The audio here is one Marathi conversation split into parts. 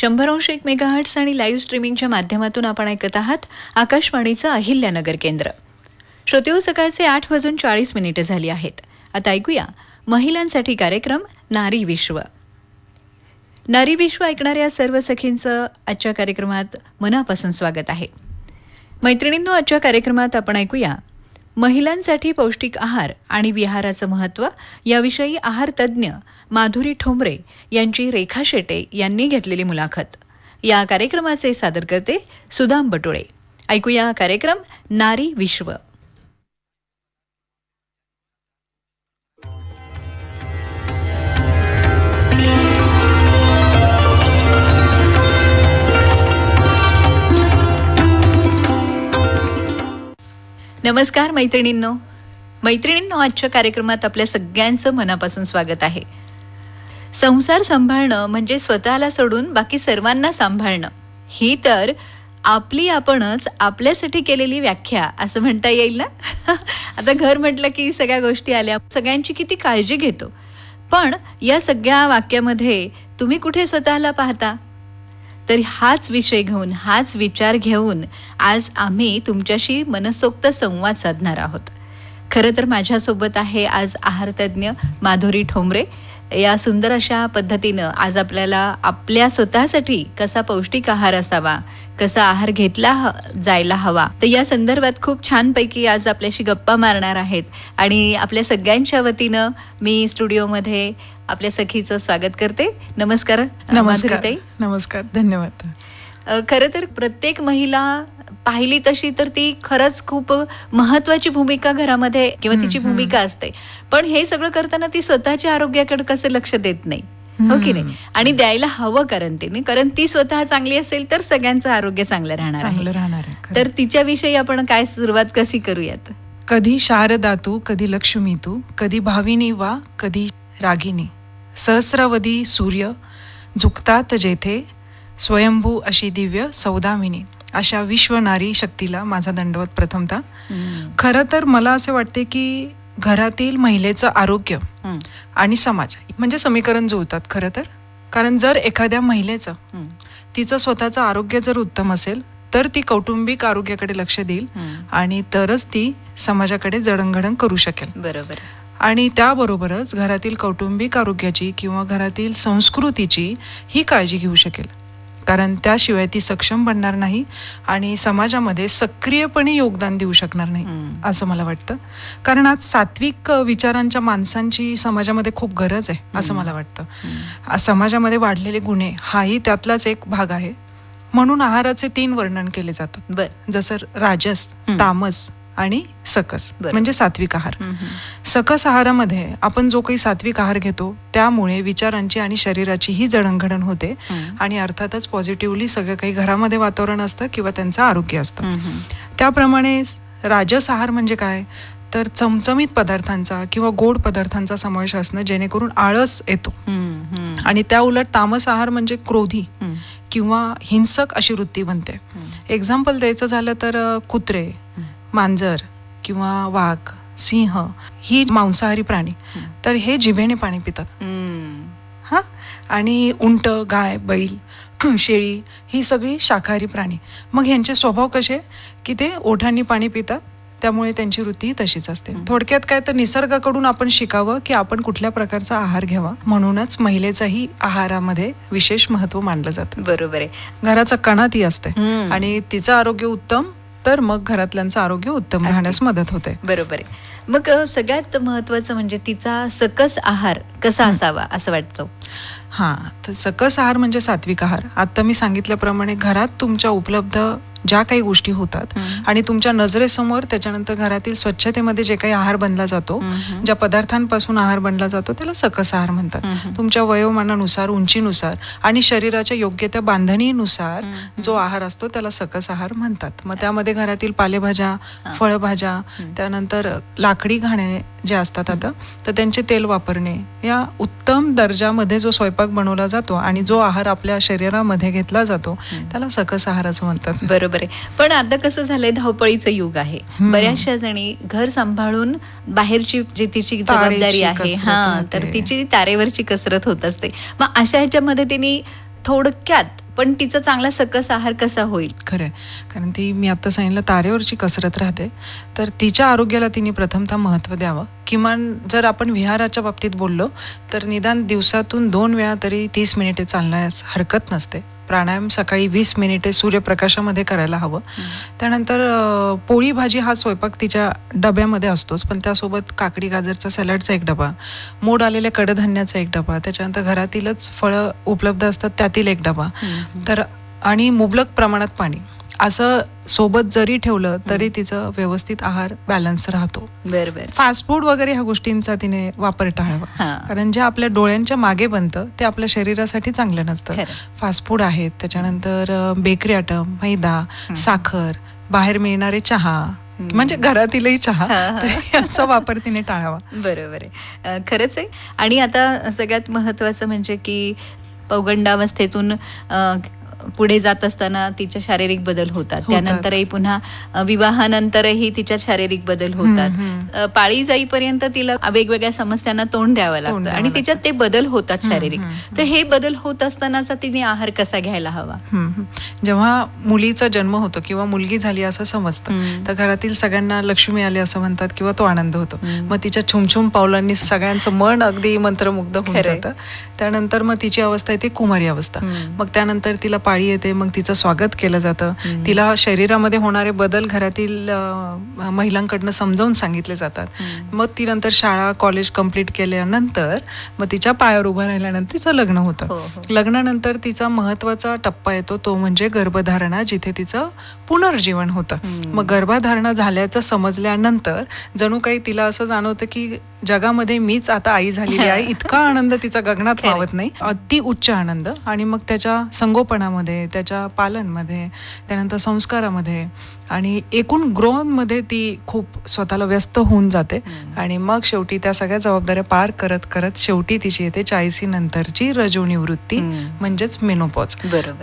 शंभर अंश एक मेगाहर्ट्स आणि लाईव्ह स्ट्रीमिंगच्या माध्यमातून आपण ऐकत आहात आकाशवाणीचं अहिल्यानगर केंद्र. श्रोतेहो सकाळचे आठ वाजून चाळीस मिनिटं झाली आहेत. आता ऐकूया महिलांसाठी कार्यक्रम नारी विश्व. नारी विश्व ऐकणाऱ्या सर्व सखींचं आजच्या कार्यक्रमात मनापासून स्वागत आहे. मैत्रिणींनो आजच्या कार्यक्रमात आपण ऐकूया महिलांसाठी पौष्टिक आहार आणि विहाराचं महत्त्व याविषयी आहार तज्ज्ञ माधुरी ठोंबरे यांची रेखा शेटे यांनी घेतलेली मुलाखत. या कार्यक्रमाचे सादर करते सुदाम बटोळे. ऐकूया कार्यक्रम नारी विश्व. नमस्कार मैत्रिणींनो. मैत्रिणींनो आजच्या कार्यक्रमात आपल्या सगळ्यांचं मनापासून स्वागत आहे. संसार सांभाळणं म्हणजे स्वतःला सोडून बाकी सर्वांना सांभाळणं. ही तर आपली आपणच आपल्यासाठी केलेली व्याख्या असं म्हणता येईल ना? आता घर म्हटलं की सगळ्या गोष्टी आल्या सगळ्यांची किती काळजी घेतो. पण या सगळ्या वाक्यामध्ये तुम्ही कुठे स्वतःला पाहता? तर हाच विषय घेऊन हाच विचार घेऊन आज आम्ही तुमच्याशी मनसोक्त संवाद साधणार आहोत. खरं तर माझ्यासोबत आहे आज आहारतज्ञ माधुरी ठोंबरे. या सुंदर अशा पद्धतीनं आज आपल्याला आपल्या स्वतःसाठी कसा पौष्टिक आहार असावा कसा आहार घेतला जायला हवा तर या संदर्भात खूप छानपैकी आज आपल्याशी गप्पा मारणार आहेत. आणि आपल्या सगळ्यांच्या वतीनं मी स्टुडिओमध्ये आपल्या सखीचं स्वागत करते. नमस्कार नमस्कार. नमस्कार. धन्यवाद. खरं तर प्रत्येक महिला पाहिली तशी तर ती खरंच खूप महत्वाची भूमिका घरामध्ये किंवा तिची. भूमिका असते. पण हे सगळं करताना ती स्वतःच्या आरोग्याकडे कसं लक्ष देत नाही. हो की नाही. आणि द्यायला हवं कारण तिने. कारण ती स्वतः चांगली असेल तर सगळ्यांचं आरोग्य चांगलं राहणार आहे. राहणार. तर तिच्याविषयी आपण काय सुरुवात कशी करूयात? कधी शारदा तू कधी लक्ष्मी तू कधी भाविनी वा कधी रागिनी. सहस्रावधी सूर्य झुकतात जेथे स्वयंभू अशी दिव्य सौदामिनी. अशा विश्वनारी शक्तीला माझा दंडवत प्रथमता. खरं तर मला असे वाटते की घरातील महिलेचं आरोग्य. आणि समाज म्हणजे समीकरण जुळतात खरं तर कारण जर एखाद्या महिलेचं. तिचं स्वतःचं आरोग्य जर उत्तम असेल तर ती कौटुंबिक आरोग्याकडे लक्ष देईल. आणि तरच ती समाजाकडे जडणघडण करू शकेल बरोबर आणि त्याबरोबरच घरातील कौटुंबिक आरोग्याची किंवा घरातील संस्कृतीची ही काळजी घेऊ शकेल कारण त्याशिवाय ती सक्षम बनणार नाही आणि समाजामध्ये सक्रियपणे योगदान देऊ शकणार नाही. असं मला वाटतं. कारण आज सात्विक विचारांच्या माणसांची समाजामध्ये खूप गरज आहे असं मला वाटतं. समाजामध्ये वाढलेले गुन्हे हाही त्यातलाच एक भाग आहे. म्हणून आहाराचे तीन वर्णन केले जातात. जसं राजस. तामस आणि सकस. म्हणजे सात्विक आहार. सकस आहारामध्ये आपण जो काही सात्विक आहार घेतो त्यामुळे विचारांची आणि शरीराची ही जडणघडण होते. आणि अर्थातच पॉझिटिव्हली सगळं काही घरामध्ये वातावरण असतं किंवा त्यांचं आरोग्य असतं. त्याप्रमाणे राजस आहार म्हणजे काय तर चमचमीत पदार्थांचा किंवा गोड पदार्थांचा समावेश असणं जेणेकरून आळस येतो. आणि त्या उलट तामस आहार म्हणजे क्रोधी. किंवा हिंसक अशी वृत्ती बनते. एक्झाम्पल द्यायचं झालं तर कुत्रे मांजर किंवा वाघ सिंह ही मांसाहारी प्राणी. तर हे जिभेने पाणी पितात. हा? आणि उंट गाय बैल शेळी ही सगळी शाकाहारी प्राणी. मग ह्यांचे स्वभाव कसे? की ते ओठांनी पाणी पितात त्यामुळे त्यांची वृत्ती तशीच असते. थोडक्यात काय तर निसर्गाकडून आपण शिकावं की आपण कुठल्या प्रकारचा आहार घ्यावा? म्हणूनच महिलेचाही आहारामध्ये विशेष महत्त्व मानलं जातं. बरोबर आहे. घराचा कणा ती असते. आणि तिचं आरोग्य उत्तम तर मग घरातल्यांचं आरोग्य उत्तम. राहण्यास मदत होते. बरोबर आहे. मग सगळ्यात महत्वाचं म्हणजे तिचा सकस आहार कसा असावा असं वाटतं? हा तर सकस आहार म्हणजे सात्विक आहार. आता मी सांगितल्याप्रमाणे घरात तुमच्या उपलब्ध ज्या काही गोष्टी होतात. आणि तुमच्या नजरेसमोर त्याच्यानंतर घरातील स्वच्छतेमध्ये जे काही आहार बनला जातो. ज्या पदार्थांपासून आहार बनला जातो त्याला सकस आहार म्हणतात. तुमच्या वयोमानानुसार उंचीनुसार आणि शरीराच्या योग्य त्या बांधणीनुसार. जो आहार असतो त्याला सकस आहार म्हणतात. मग त्यामध्ये घरातील पालेभाज्या फळभाज्या त्यानंतर लाकडी घाणे जे असतात आता तर त्यांचे तेल वापरणे या उत्तम दर्जामध्ये जो स्वयंपाक बनवला जातो आणि जो आहार आपल्या शरीरामध्ये घेतला जातो त्याला सकस आहार असं म्हणतात. बरोबर. आहे. पण आता कसं झालंय धावपळीचं युग आहे. बऱ्याचशा जणी घर सांभाळून बाहेरची जी तिची जबाबदारी आहे हा. तर तिची तारेवरची कसरत होत असते. मग अशा ह्याच्यामध्ये तिने थोडक्यात पण तिचा चांगला सकस आहार कसा होईल? खरंय कारण ती मी आता सांगितलं तारेवरची कसरत राहते. तर तिच्या आरोग्याला तिने प्रथमतः महत्त्व द्यावं. किमान जर आपण विहाराच्या बाबतीत बोललो तर निदान दिवसातून दोन वेळा तरी तीस मिनिटे चालण्यास हरकत नसते. प्राणायाम सकाळी वीस मिनिटे सूर्यप्रकाशामध्ये करायला हवं. त्यानंतर पोळी भाजी हा स्वयंपाक तिच्या डब्यामध्ये असतोच पण त्यासोबत काकडी गाजरचा सॅलडचा एक डबा मोड आलेल्या कडधान्याचा एक डबा त्याच्यानंतर घरातीलच फळं उपलब्ध असतात त्यातील एक डबा. तर आणि मुबलक प्रमाणात पाणी. असं सोबत जरी ठेवलं तरी तिचं व्यवस्थित आहार बॅलन्स राहतो. बरं बरं. फास्ट फूड वगैरे ह्या गोष्टींचा तिने वापर टाळावा कारण जे आपल्या डोळ्यांच्या मागे बनतं ते आपल्या शरीरासाठी चांगलं नसतं. फास्ट फूड आहेत. त्याच्यानंतर बेकरी आयटम मैदा साखर बाहेर मिळणारे चहा म्हणजे घरातीलही चहा यांचा वापर तिने टाळावा. बरोबर आहे. खरंच आहे. आणि आता सगळ्यात महत्त्वाचं म्हणजे की पौगंडावस्थेतून पुढे जात असताना तिच्या शारीरिक बदल होतात. त्यानंतरही पुन्हा विवाहानंतरही तिच्यात शारीरिक बदल होतात पाळी जाईपर्यंत तिला वेगवेगळ्या समस्यांना तोंड द्यावं लागतं आणि तिच्यात ते बदल होतात शारीरिक तर हे बदल होत असतानाचा तिने आहार कसा घ्यायला हवा. जेव्हा मुलीचा जन्म होतो किंवा मुलगी झाली असं समजतं. तर घरातील सगळ्यांना लक्ष्मी आली असं म्हणतात किंवा तो आनंद होतो. मग तिच्या छुमछुम पावलांनी सगळ्यांचं मन अगदी मंत्रमुग्ध होऊन. जातं त्यानंतर मग तिची अवस्था येते कुमारी अवस्था. मग त्यानंतर तिला पाळी येते मग तिचं स्वागत केलं जातं. तिला शरीरामध्ये होणारे बदल घरातील महिलांकडनं समजावून सांगितले जातात. मग ती नंतर शाळा कॉलेज कंप्लीट केल्यानंतर मग तिच्या पायावर उभं राहिल्यानंतर तिचं लग्न हो, होतं हो. लग्नानंतर तिचा महत्त्वाचा टप्पा येतो तो म्हणजे गर्भधारणा जिथे तिचं पुनर्जीवन होतं. मग गर्भधारणा झाल्याचं समजल्यानंतर जणू काही तिला असं जाणवतं की जगामध्ये मीच आता आई झालेली आहे इतका आनंद तिचा गगनात. मावत नाही अति उच्च आनंद आणि मग त्याच्या संगोपनामध्ये त्याच्या पालनमध्ये त्यानंतर संस्कारामध्ये आणि एकूण ग्रोहमध्ये ती खूप स्वतःला व्यस्त होऊन जाते. आणि मग शेवटी त्या सगळ्या जबाबदाऱ्या पार करत करत शेवटी तिची येते चाळीसी नंतरची रजोनिवृत्ती. म्हणजेच मेनोपॉज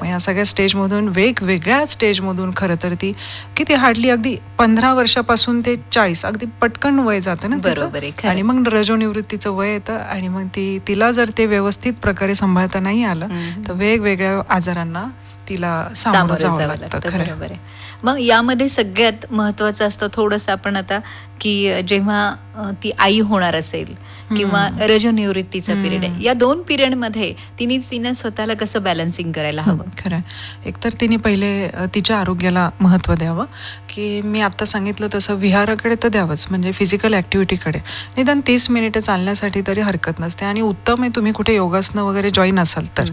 या सगळ्या स्टेजमधून वेगवेगळ्या स्टेजमधून खरं तर ती किती हार्डली अगदी पंधरा वर्षापासून ते चाळीस अगदी पटकन वय जातं ना. बरोबर. आणि मग रजोनिवृत्तीचं वय येतं आणि मग ती तिला जर ते व्यवस्थित प्रकारे सांभाळता नाही आलं. तर वेगवेगळ्या आजारांना तिला सामोरं जावं लागतं खरं बरोबर आहे मग यामध्ये सगळ्यात महत्वाचं असतं थोडंसं आपण आता की जेव्हा ती आई होणार असेल किंवा रजनिवृत्तीचा पिरियड आहे. या दोन पिरियडमध्ये तिने तिने स्वतःला कसं बॅलन्सिंग करायला हवं? खरं एकतर तिने पहिले तिच्या आरोग्याला महत्त्व द्यावं की मी आत्ता सांगितलं तसं विहाराकडे तर द्यावंच म्हणजे फिजिकल ॲक्टिव्हिटीकडे निदान तीस मिनिटं चालण्यासाठी तरी हरकत नसते आणि उत्तम आहे तुम्ही कुठे योगासनं वगैरे जॉईन असाल तर.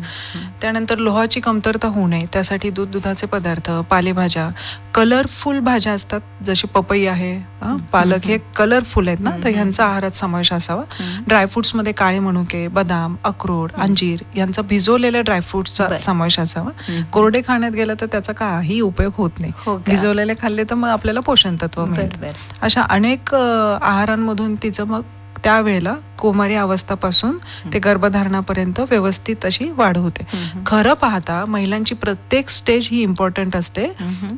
त्यानंतर लोहाची कमतरता होऊ नये त्यासाठी दूध दुधाचे पदार्थ पालेभाज्या कलरफुल भाज्या असतात जशी पपई आहे हं, पालक हे कलरफुल आहेत ना तर ह्यांचा आहारात समावेश असावा. ड्रायफ्रुट्समध्ये काळे मनुके बदाम अक्रोड अंजीर यांचा भिजवलेल्या ड्रायफ्रुट्सचा. समावेश असावा. कोरडे खाण्यात गेलं तर त्याचा काही उपयोग होत हो नाही का? भिजवलेले खाल्ले तर मग आपल्याला पोषण तत्व मिळतं. अशा अनेक आहारांमधून तिचं मग त्यावेळेला कुमारी अवस्थापासून ते गर्भधारणापर्यंत व्यवस्थित अशी वाढ होते. खरं पाहता महिलांची प्रत्येक स्टेज ही इम्पॉर्टंट असते.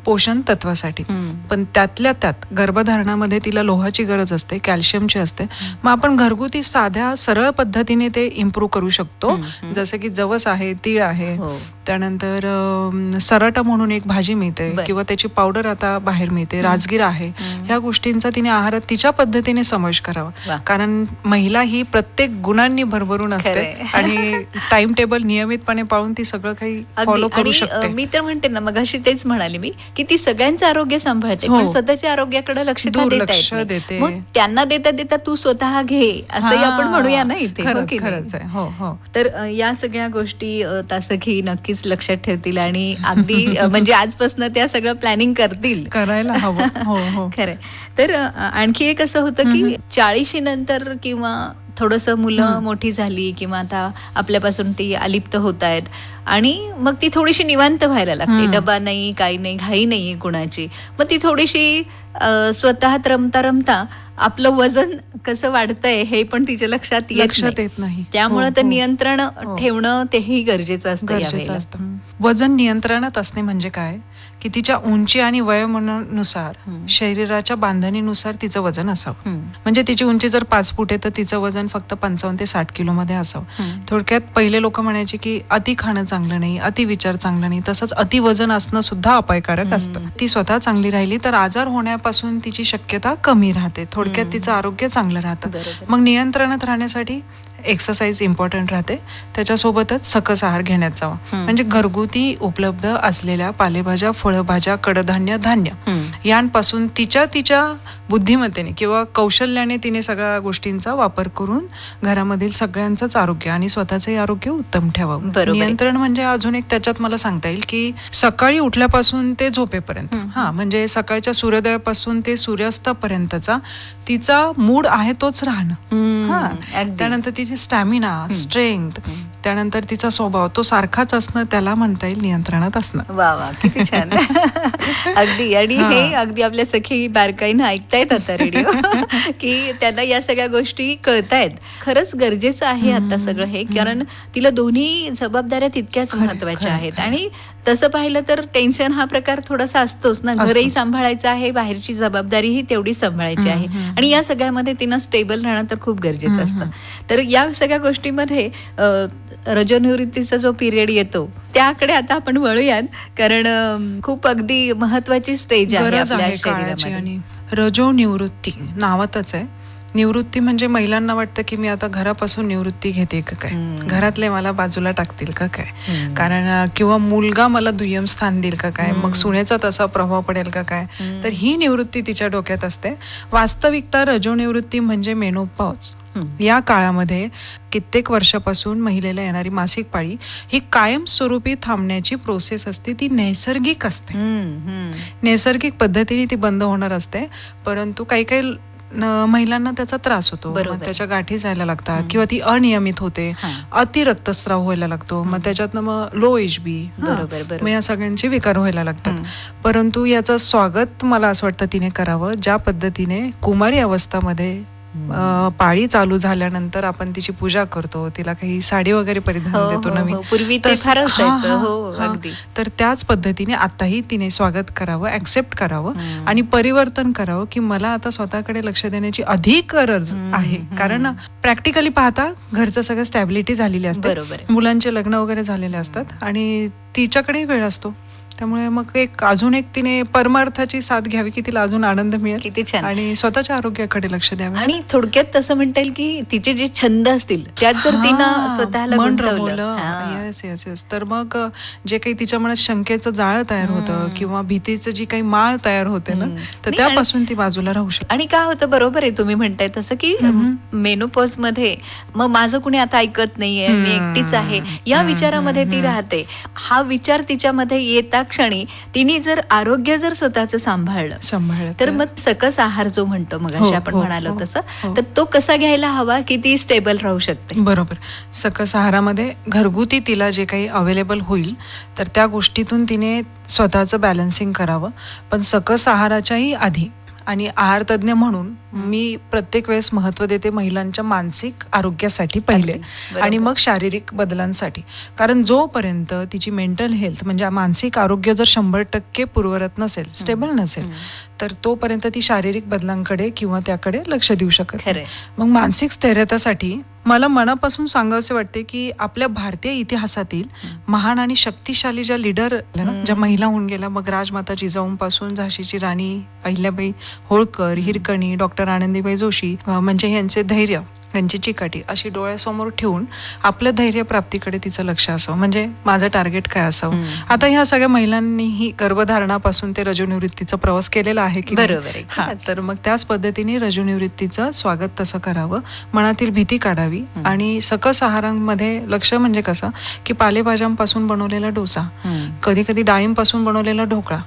पोषण तत्वासाठी. पण त्यातल्या त्यात गर्भधारणामध्ये तिला लोहाची गरज असते कॅल्शियमची असते मग आपण घरगुती साध्या सरळ पद्धतीने ते इम्प्रूव्ह करू शकतो. जसं की जवस आहे तीळ आहे हो त्यानंतर सराटा म्हणून एक भाजी मिळते. किंवा त्याची पावडर आता बाहेर मिळते राजगिरा आहे. ह्या गोष्टींचा तिने आहारात तिच्या पद्धतीने समावेश. करावा कारण महिला ही प्रत्येक गुणांनी भरभरून असते. आणि टाइम टेबल नियमितपणे पाळून ती सगळं काही फॉलो करू शकते. मी तर म्हणते ना मग अशी तेच म्हणाले मी की ती सगळ्यांचं आरोग्य सांभाळते हो. पण स्वतःच्या आरोग्याकडे लक्ष देता. मग त्यांना देता देता तू स्वतः घे असंही आपण म्हणूया ना इथे हो हो हो. तर या सगळ्या गोष्टी तासखी नक्कीच लक्षात ठेवतील आणि अगदी म्हणजे आजपासून त्या सगळं प्लॅनिंग करतील. करायला हवं. हो हो. खरंय. तर आणखी एक असं होतं की चाळीशी नंतर किंवा थोडस मुलं मोठी झाली किंवा आता आपल्यापासून ती अलिप्त होत आहेत आणि मग ती थोडीशी निवांत व्हायला लागते. डबा नाही काही नाही घाई नाहीये कुणाची मग ती थोडीशी स्वतःत रमता रमता आपलं वजन कसं वाढतंय हे पण तिच्या लक्षात येत लक्षात नाही. येत नाही त्यामुळे हो, ते हो. नियंत्रण हो. ठेवणं तेही गरजेचं असतं. वजन नियंत्रणात असणे म्हणजे काय की तिच्या उंची आणि वयोमानानुसार. शरीराच्या बांधणीनुसार तिचं वजन असावं. म्हणजे तिची उंची जर पाच फूट आहे तर तिचं वजन फक्त पंचावन्न ते साठ किलो मध्ये असावं. थोडक्यात पहिले लोक म्हणायचे की अति खाणं चांगलं नाही अति विचार चांगला नाही तसंच अति वजन असणं सुद्धा अपायकारक असतं ती स्वतः चांगली राहिली तर आजार होण्यापासून तिची शक्यता कमी राहते थोडक्यात तिचं आरोग्य चांगलं राहतं. मग नियंत्रणात राहण्यासाठी एक्सरसाइज इम्पॉर्टंट राहते त्याच्यासोबतच सकस आहार घेण्यात जावा. म्हणजे घरगुती उपलब्ध असलेल्या पालेभाज्या फळभाज्या कडधान्य धान्य. यांपासून तिच्या तिच्या बुद्धिमत्तेने किंवा कौशल्याने तिने सगळ्या गोष्टींचा वापर करून घरामधील सगळ्यांचंच आरोग्य आणि स्वतःचंही आरोग्य उत्तम ठेवावं. नियंत्रण म्हणजे अजून एक त्याच्यात मला सांगता येईल की सकाळी उठल्यापासून ते झोपेपर्यंत. हा म्हणजे सकाळच्या सूर्योदयापासून ते सूर्यास्तापर्यंतचा तिचा मूड आहे तोच राहणं. हा. त्यानंतर तिची स्टॅमिना स्ट्रेंथ. त्यानंतर तिचा स्वभाव तो सारखाच असणं त्याला म्हणता येईल नियंत्रणात असणं. वा वा किती छान. अगदी. आणि हा. अगदी आपल्या सखी बारकाईनं ऐकतायत आता रेडिओ की त्यांना या सगळ्या गोष्टी कळतायत. खरंच गरजेचं आहे आता सगळं हे. कारण तिला दोन्ही जबाबदाऱ्या तितक्याच महत्त्वाच्या आहेत. आणि तसं पाहिलं तर टेन्शन हा प्रकार थोडासा असतोच ना. घरही सांभाळायचं आहे बाहेरची जबाबदारीही तेवढी सांभाळायची आहे. आणि या सगळ्यामध्ये तिनं स्टेबल राहणं तर खूप गरजेचं असतं. तर या सगळ्या गोष्टीमध्ये रजोनिवृत्तीचा जो पिरियड येतो त्याकडे आता आपण वळूयात. कारण खूप अगदी महत्वाची स्टेज आहे आपल्या आणि रजो निवृत्ती नावातच आहे. निवृत्ती म्हणजे महिलांना वाटतं की मी आता घरापासून निवृत्ती घेते का काय. घरातले मला बाजूला टाकतील का काय. कारण किंवा मुलगा मला दुय्यम स्थान देईल का काय. मग सुनेचा तसा प्रभाव पडेल का काय. तर ही निवृत्ती तिच्या डोक्यात असते वास्तविकता रजो निवृत्ती म्हणजे मेनोपॉज. या काळामध्ये कित्येक वर्षापासून महिलेला येणारी मासिक पाळी ही कायमस्वरूपी थांबण्याची प्रोसेस असते ती नैसर्गिक असते. नैसर्गिक पद्धतीने ती बंद होणार असते परंतु काही काही महिलांना त्याचा त्रास होतो. मग त्याच्या गाठी जायला लागतात. किंवा ती अनियमित होते. अति रक्तस्राव व्हायला लागतो मग त्याच्यातनं मग लो एच बी. मग या सगळ्यांचे विकार व्हायला लागतात. परंतु याचं स्वागत मला असं वाटतं तिने करावं ज्या पद्धतीने कुमारी अवस्थामध्ये पाळी चालू झाल्यानंतर आपण तिची पूजा करतो तिला काही साडी वगैरे परिधान हो, देतो हो, नवीन हो. पूर्वी. तर त्याच पद्धतीने आताही तिने स्वागत करावं ऍक्सेप्ट करावं. आणि परिवर्तन करावं की मला आता स्वतःकडे लक्ष देण्याची अधिक गरज आहे. कारण प्रॅक्टिकली पाहता घरचं सगळं स्टॅबिलिटी झालेली असते. मुलांचे लग्न वगैरे झालेले असतात आणि तिच्याकडेही वेळ असतो त्यामुळे मग एक अजून एक तिने परमार्थाची साथ घ्यावी की तिला अजून आनंद मिळेल. किती छान. आणि स्वतःच्या आरोग्याकडे लक्ष द्यावे. आणि थोडक्यात तसं म्हणता येईल की तिचे जे छंद असतील त्यात जर तिनं स्वतःला. येस येस येस तर मग जे काही तिच्या मनात शंकेचं जाळं तयार होतं किंवा भीतीचं जी काही माळ तयार होते ना. तर त्यापासून ती बाजूला राहू शकते. आणि काय होतं बरोबर आहे तुम्ही म्हणताय तसं की मेनोपॉजमध्ये मग माझं कुणी आता ऐकत नाहीये मी एकटीच आहे या विचारामध्ये ती राहते. हा विचार तिच्यामध्ये येता क्षणी तिने जर आरोग्य जर स्वतःचं सांभाळलं सांभाळत तर मग सकस आहार जो म्हणतो मग हो, आपण हो, म्हणालो हो, तसं. तर तो कसा घ्यायला हवा की ती स्टेबल राहू शकते? बरोबर. सकस आहारामध्ये घरगुती तिला जे काही अवेलेबल होईल तर त्या गोष्टीतून तिने स्वतःचं बॅलन्सिंग करावं. पण सकस आहाराच्याही आधी आणि आहार तज्ज्ञ म्हणून मी प्रत्येक वेळेस महत्त्व देते महिलांच्या मानसिक आरोग्यासाठी पहिले. आणि मग शारीरिक बदलांसाठी. कारण जोपर्यंत तिची मेंटल हेल्थ म्हणजे मानसिक आरोग्य जर शंभर टक्के पूर्वरत नसेल स्टेबल नसेल तर तोपर्यंत ती शारीरिक बदलांकडे किंवा त्याकडे लक्ष देऊ शकत नाही. मग मानसिक स्थैर्यतासाठी मला मनापासून सांगावसे वाटते की आपल्या भारतीय इतिहासातील महान आणि शक्तिशाली ज्या लिडर ज्या महिला होऊन गेल्या मग राजमाता जिजाऊंपासून झाशीची राणी अहिल्याबाई होळकर हिरकणी डॉक्टर आनंदीबाई जोशी अं, म्हणजे यांचे धैर्य. यांची चिकाटी अशी डोळ्यासमोर ठेवून आपलं धैर्य प्राप्तीकडे तिचं लक्ष असावं म्हणजे माझं टार्गेट काय असावं. आता ह्या सगळ्या महिलांनीही गर्भधारणापासून ते रजोनिवृत्तीचा प्रवास केलेला आहे की? बरोबर हा. तर मग त्याच पद्धतीने रजोनिवृत्तीचं स्वागत तसं करावं मनातील भीती काढावी आणि सकस आहारांमध्ये लक्ष म्हणजे कसं की पालेभाज्यांपासून बनवलेला डोसा. कधी कधी डाळींपासून बनवलेला ढोकळा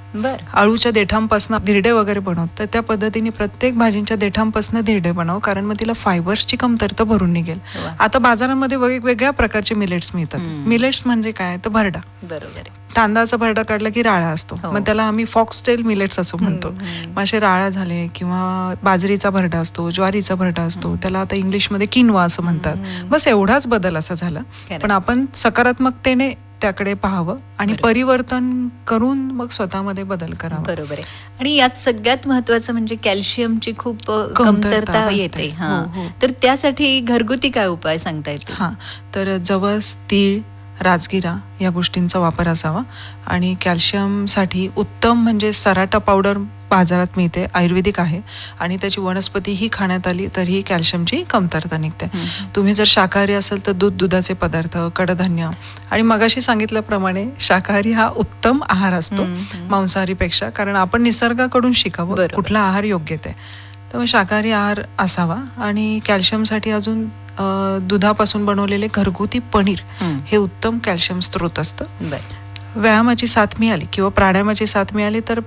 आळूच्या देठांपासून धिरडे वगैरे बनवत तर त्या पद्धतीने प्रत्येक भाजींच्या देठांपासून धिरडे बनव कारण मग तिला फायबर्सची कमतरता भरून निघेल. आता बाजारांमध्ये वेगवेगळ्या प्रकारचे मिलेट्स मिळतात. मिलेट्स म्हणजे काय? तर भरडा. बरोबर तांदळाचा भरडा काढला की राळा असतो. हो. मग त्याला आम्ही फॉक्सटेल मिलेट्स असं म्हणतो. मग असे राळा झाले किंवा बाजरीचा भरडा असतो ज्वारीचा भरडा असतो त्याला आता इंग्लिशमध्ये किनवा असं म्हणतात. बस एवढाच बदल असा झाला. पण आपण सकारात्मकतेने त्याकडे पाहावं आणि. परिवर्तन करून मग स्वतःमध्ये बदल करावा बरोबर आहे आणि यात सगळ्यात महत्वाचं म्हणजे कॅल्शियमची खूप कमतरता. येते हा हो, हो. तर त्यासाठी घरगुती काय उपाय सांगता येतील हां तर जवस तीळ राजगिरा या गोष्टींचा वापर असावा आणि कॅल्शियमसाठी उत्तम म्हणजे सराटा पावडर बाजारात मिळते आयुर्वेदिक आहे आणि त्याची वनस्पती ही खाण्यात आली तरीही कॅल्शियमची कमतरता निघते. तुम्ही जर शाकाहारी असाल तर दूध दुधाचे पदार्थ कडधान्य आणि मगाशी सांगितल्याप्रमाणे शाकाहारी हा उत्तम आहार असतो. मांसाहारीपेक्षा कारण आपण निसर्गाकडून शिकावं. कुठला आहार योग्य ते त्यामुळे शाकाहारी आहार असावा आणि कॅल्शियमसाठी अजून दुधापासून बनवलेले घरगुती पनीर. हे उत्तम कॅल्शियम स्रोत असतं व्यायामाची साथ मिळाली किंवा प्राणायामाची साथ मिळाली तर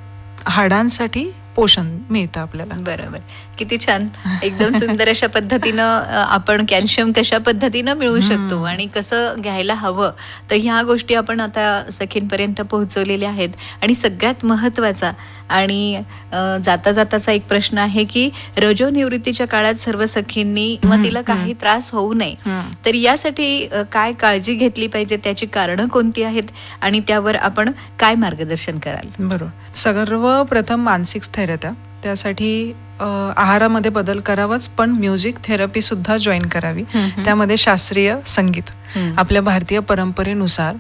हाडांसाठी पोषण मिळतं आपल्याला. बरोबर. किती छान. एकदम सुंदर अशा पद्धतीनं आपण कॅल्शियम कशा पद्धतीनं मिळवू शकतो आणि कसं घ्यायला हवं तर ह्या गोष्टी आपण आता सखींपर्यंत पोहोचवलेल्या आहेत. आणि सगळ्यात महत्त्वाचा आणि जाता जाताचा एक प्रश्न आहे की रजो निवृत्तीच्या काळात सर्व सखींनी मग तिला काही त्रास होऊ नये. तर यासाठी काय काळजी घेतली पाहिजे त्याची कारणं कोणती आहेत? आणि त्यावर आपण काय मार्गदर्शन कराल? बरोबर. सर्वप्रथम मानसिक स्थैर्यता त्यासाठी आहारामध्ये बदल करावाच पण म्युझिक थेरपी सुद्धा जॉईन करावी. त्यामध्ये शास्त्रीय संगीत. आपल्या भारतीय परंपरेनुसार.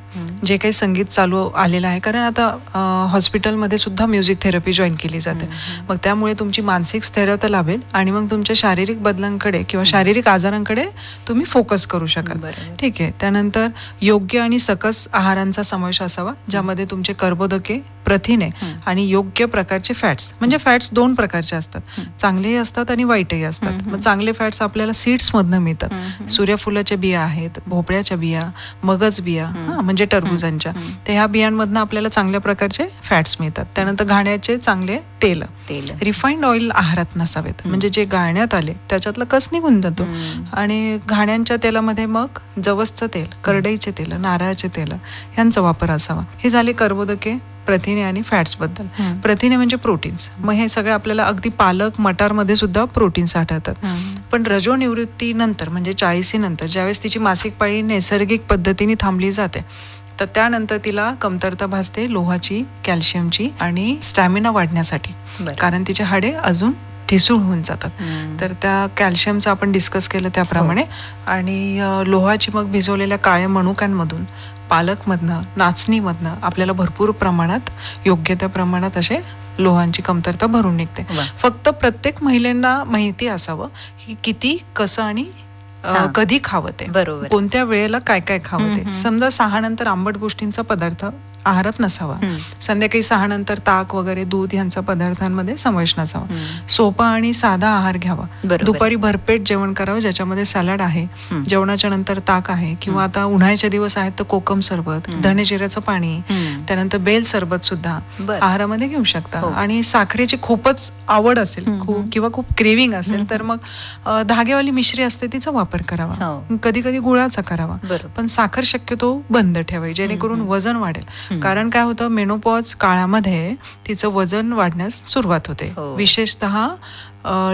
जे काही संगीत चालू आलेलं आहे कारण आता हॉस्पिटलमध्ये सुद्धा म्युझिक थेरपी जॉईन केली जाते. मग त्यामुळे तुमची मानसिक स्थैर्यता लाभेल आणि मग तुमच्या शारीरिक बदलांकडे किंवा शारीरिक आजारांकडे तुम्ही फोकस करू शकाल. ठीक आहे. त्यानंतर योग्य आणि सकस आहारांचा समावेश असावा ज्यामध्ये तुमचे कर्बोदके प्रथिने आणि योग्य प्रकारचे फॅट्स म्हणजे फॅट्स दोन प्रकारचे असतात. चांगलेही असतात आणि वाईटही असतात. मग चांगले फॅट्स आपल्याला सीड्स मधनं मिळतात. सूर्यफुलाच्या बिया आहेत भोपळ्याच्या बिया मगज बिया म्हणजे टरबुजांच्या. तर ह्या बियांमधनं आपल्याला चांगल्या प्रकारचे फॅट्स मिळतात. त्यानंतर घाण्याचे चांगले तेल. रिफाईंड ऑइल आहारात नसावेत. म्हणजे जे गाळण्यात आले त्याच्यातलं कस निघून जातो? आणि घाण्यांच्या तेलामध्ये मग जवसचं तेल करडईचे तेल नारळाचे तेल यांचा वापर असावा. हे झाले कर्बोदके. प्रथिने आणि फॅट्सबद्दल हम्म. प्रथिने म्हणजे प्रोटीन्स मग हे सगळे आपल्याला अगदी पालक मटारमध्ये सुद्धा प्रोटीन साठवतात हम्म. पण रजोनिवृत्ती नंतर म्हणजे चाळीसी नंतर ज्यावेळेस तिची मासिक पाळी नैसर्गिक पद्धतीने थांबली जाते तर त्यानंतर तिला कमतरता भासते लोहाची कॅल्शियमची आणि स्टॅमिना वाढण्यासाठी. कारण तिचे हाडे अजून ठिसूळ होऊन जातात. तर त्या कॅल्शियमचं आपण डिस्कस केलं त्याप्रमाणे आणि अ, लोहाची मग भिजवलेल्या काळ्या मनुक्यांमधून पालकमधनं नाचणीमधनं आपल्याला भरपूर प्रमाणात योग्य त्या प्रमाणात असे लोहांची कमतरता भरून निघते. फक्त प्रत्येक महिलांना माहिती असावं की किती कसं आणि. कधी खावं ते बरोबर. कोणत्या वेळेला काय काय खावं हम्म, ते हम्म. समजा सहा नंतर आंबट गोष्टींचा पदार्थ आहारात नसावा. संध्याकाळी सहा नंतर ताक वगैरे दूध यांचा पदार्थांमध्ये समावेश नसावा. सोपा आणि साधा आहार घ्यावा. दुपारी भरपेट जेवण करावं ज्याच्यामध्ये सॅलड आहे. जेवणाच्या नंतर ताक आहे किंवा आता उन्हाळ्याचे दिवस आहेत तर कोकम सरबत धनेजिऱ्याचं पाणी. त्यानंतर बेल सरबत सुद्धा. आहारामध्ये घेऊ शकता हो. आणि साखरेची खूपच आवड असेल खूप किंवा खूप क्रेविंग असेल तर मग धागेवाली मिश्री असते तिचा वापर करावा हो. कधी कधी गुळाचा करावा. पण साखर शक्यतो बंद ठेवावी जेणेकरून वजन वाढेल कारण काय होतं मेनोपॉज काळामध्ये तिचं वजन वाढण्यास सुरुवात होते हो. विशेषतः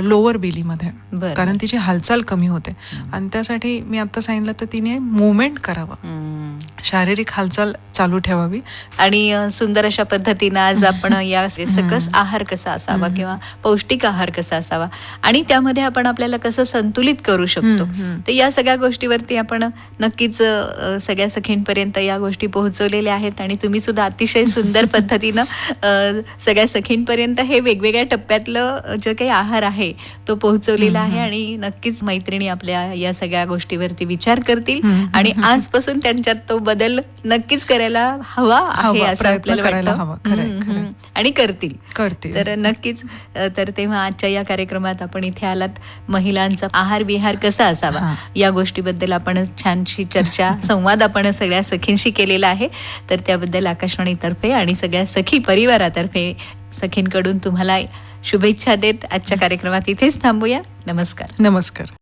लोअर बेलीमध्ये. कारण तिची हालचाल कमी होते. आणि त्यासाठी मी आता सांगितलं तर तिने मुवमेंट करावं. शारीरिक हालचाल चालू ठेवावी. आणि सुंदर अशा पद्धतीनं आज आपण या सकस आहार कसा असावा किंवा पौष्टिक आहार कसा असावा आणि त्यामध्ये आपण आपल्याला कसं संतुलित करू शकतो. तर या सगळ्या गोष्टीवरती आपण नक्कीच सगळ्या सखींपर्यंत या गोष्टी पोहोचवलेल्या आहेत आणि तुम्ही सुद्धा अतिशय सुंदर पद्धतीनं सगळ्या सखींपर्यंत हे वेगवेगळ्या टप्प्यातलं जे काही आहार आहे तो पोहोचवलेला आहे आणि नक्कीच मैत्रिणी आपल्या या सगळ्या गोष्टीवरती विचार करतील आणि आजपासून त्यांच्यात तो बदल नक्कीच करायला हवा आहे असं आपल्याला वाटतं. आणि करतील. करते तर नक्कीच तर तेव्हा आजच्या या कार्यक्रमात आपण इथे आलात. महिलांचा आहार विहार कसा असावा. या गोष्टीबद्दल आपण छानशी चर्चा संवाद आपण सगळ्या सखींशी केलेला आहे. तर त्याबद्दल आकाशवाणीतर्फे आणि सगळ्या सखी परिवारातर्फे सखींकडून तुम्हाला शुभेच्छा देत आजच्या कार्यक्रमात इथेच थांबूया. नमस्कार. नमस्कार.